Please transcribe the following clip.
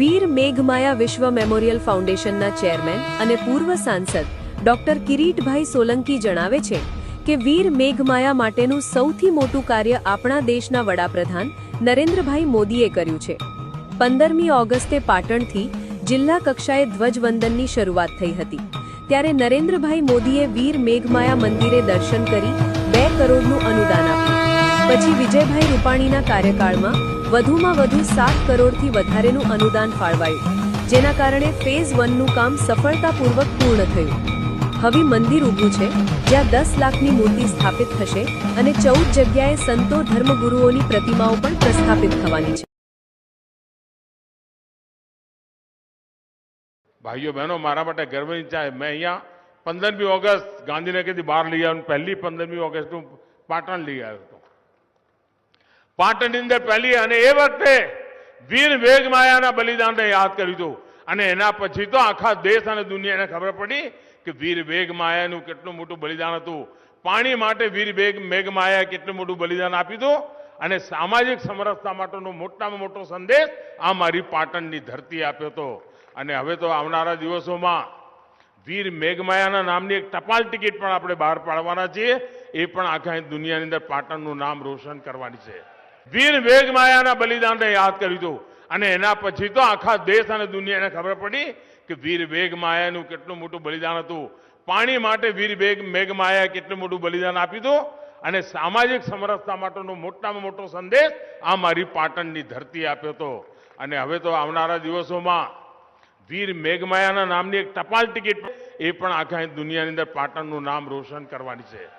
વીર મેઘમાયા વિશ્વ મેમોરિયલ ફાઉન્ડેશનના ચેરમેન અને પૂર્વ સાંસદ ડોક્ટર કિરીટભાઈ સોલંકી જણાવે છે કે વીર મેઘમાયા માટેનું સૌથી મોટું કાર્ય આપણા દેશના વડાપ્રધાન નરેન્દ્રભાઈ મોદીએ કર્યું છે. પંદરમી ઓગસ્ટે પાટણથી જિલ્લા કક્ષાએ ધ્વજવંદનની શરૂઆત થઈ હતી. ત્યારે નરેન્દ્રભાઈ મોદીએ વીર મેઘમાયા મંદિરે દર્શન કરી બે કરોડનું અનુદાન આપ્યું. પછી વિજયભાઈ રૂપાણીના કાર્યકાળમાં વધુમાં વધુ સાત કરોડથી વધારેનું અનુદાન ફાળવાયું, જેના કારણે ફેઝ વનનું કામ સફળતાપૂર્વક પૂર્ણ થયું. હવે મંદિર ઊભું છે, જ્યાં દસ લાખની મૂર્તિ સ્થાપિત થશે અને ચૌદ જગ્યાએ સંતો ધર્મગુરુઓની પ્રતિમાઓ પણ પ્રસ્થાપિત થવાની છે. ભાઈઓ, બહેનો, મારા માટે ગર્વની ચાહે મેં અહીંયા પંદરમી ઓગસ્ટ ગાંધીનગરથી બહાર લઈ આવ્યો પહેલી પંદરમી ઓગસ્ટ હું પાટણ લઈ આવ્યો હતો. પાટણની અંદર પહેલી અને એ વખતે વીર વેગમાયાના બલિદાનને યાદ કર્યું હતું. અને એના પછી તો આખા દેશ અને દુનિયાને ખબર પડી કે વીર વેગમાયાનું કેટલું મોટું બલિદાન હતું. પાણી માટે વીર વેગ મેઘમાયાએ કેટલું મોટું બલિદાન આપ્યું હતું. અને સામાજિક સમરસતા માટેનો મોટામાં મોટો સંદેશ આ મારી પાટણની ધરતી આપ્યો હતો. અને હવે તો આવનારા દિવસોમાં વીર મેઘમાયાના નામની એક ટપાલ ટિકિટ પણ આપણે બહાર પાડવાના છીએ. એ પણ આખા દુનિયાની અંદર પાટણનું નામ રોશન કરવાની છે. વીર વેગમાયાના બલિદાનને યાદ કર્યું હતું અને એના પછી તો આખા દેશ અને દુનિયાને ખબર પડી કે વીર વેગમાયાનું કેટલું મોટું બલિદાન હતું. પાણી માટે વીર મેઘ, મેઘમાયાએ કેટલું મોટું બલિદાન આપ્યું હતું. અને સામાજિક સમરસતા માટેનો મોટામાં મોટો સંદેશ આ મારી પાટણની ધરતી આપ્યો હતો. અને હવે તો આવનારા દિવસોમાં વીર મેઘમાયાના નામની એક ટપાલ ટિકિટ એ પણ આખા દુનિયાની અંદર પાટણનું નામ રોશન કરવાની છે.